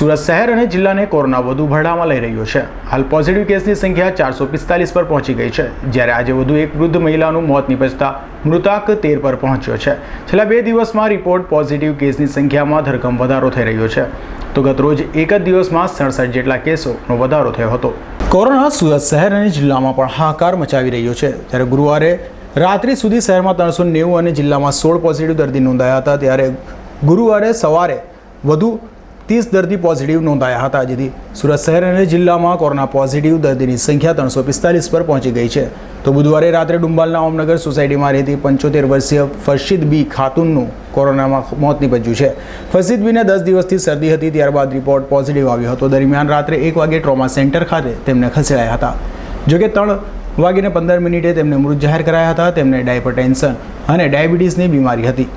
સુરત શહેર અને જિલ્લાને કોરોના વધુ ભરડામાં લઈ રહ્યો છે. હાલ પોઝિટિવ કેસની સંખ્યા ચારસો પિસ્તાલીસ પર પહોંચી ગઈ છે. જ્યારે આજે વધુ એક વૃદ્ધ મહિલાનું મોત નિપજતા મૃતાક તેર પર પહોંચ્યો છે. છેલ્લા બે દિવસમાં રિપોર્ટ પોઝિટિવ કેસની સંખ્યામાં ધરખમ વધારો થઈ રહ્યો છે. તો ગત રોજ એક જ દિવસમાં સડસઠ જેટલા કેસોનો વધારો થયો હતો. કોરોના સુરત શહેર અને જિલ્લામાં પણ હાહાકાર મચાવી રહ્યો છે. ત્યારે ગુરુવારે રાત્રિ સુધી શહેરમાં ત્રણસો નેવું અને જિલ્લામાં સોળ પોઝિટિવ દર્દી નોંધાયા હતા. ત્યારે ગુરુવારે સવારે વધુ ત્રીસ દર્દી પોઝિટિવ નોંધાયા હતા, જેથી સુરત શહેર અને જિલ્લામાં કોરોના પોઝિટિવ દર્દીની સંખ્યા ત્રણસો પિસ્તાલીસ પર પહોંચી ગઈ છે. તો બુધવારે રાત્રે ડુંબાલના ઓમનગર સોસાયટીમાં રહેતી પંચોતેર વર્ષીય ફરશીદ બી ખાતુનનું કોરોનામાં મોત નીપજ્યું છે. ફરશીદ બીને દસ દિવસથી શરદી હતી, ત્યારબાદ રિપોર્ટ પોઝિટિવ આવ્યો હતો. દરમિયાન રાત્રે એક વાગે ટ્રોમા સેન્ટર ખાતે તેમને ખસેડાયા હતા. જોકે ત્રણ વાગીને પંદર મિનિટે તેમને મૃત જાહેર કરાયા હતા. તેમને ડાયપરટેન્શન અને ડાયાબિટીસની બીમારી હતી.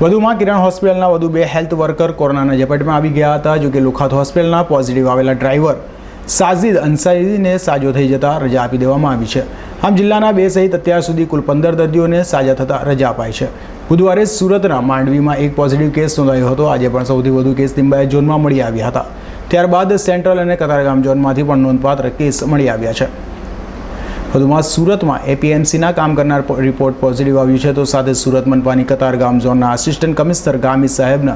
વધુમાં કિરણ હોસ્પિટલના વધુ બે હેલ્થ વર્કર કોરોનાના ઝપેટમાં આવી ગયા હતા, જો કે લુખાત હોસ્પિટલના પોઝિટિવ આવેલા ડ્રાઈવર સાજિદ અંસારીને સાજો થઈ જતા રજા આપી દેવામાં આવી છે. આમ જિલ્લાના બે સહિત અત્યાર સુધી કુલ પંદર દર્દીઓને સાજા થતાં રજા અપાઈ છે. બુધવારે સુરતના માંડવીમાં એક પોઝિટિવ કેસ નોંધાયો હતો. આજે પણ સૌથી વધુ કેસ લિંબાયત ઝોનમાં મળી આવ્યા હતા. ત્યારબાદ સેન્ટ્રલ અને કતારગામ ઝોનમાંથી પણ નોંધપાત્ર કેસ મળી આવ્યા છે. વધુમાં સુરતમાં એપીએમસીના કામ કરનાર રિપોર્ટ પોઝિટિવ આવ્યું છે. તો સાથે સુરત મનપાની કતારગામ ઝોનના આસિસ્ટન્ટ કમિશનર ગામી સાહેબના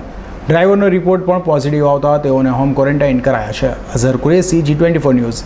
ડ્રાઈવરનો રિપોર્ટ પણ પોઝિટિવ આવતા તેઓને હોમ ક્વોરન્ટાઇન કરાયા છે. Azhar Qureshi G twenty four news.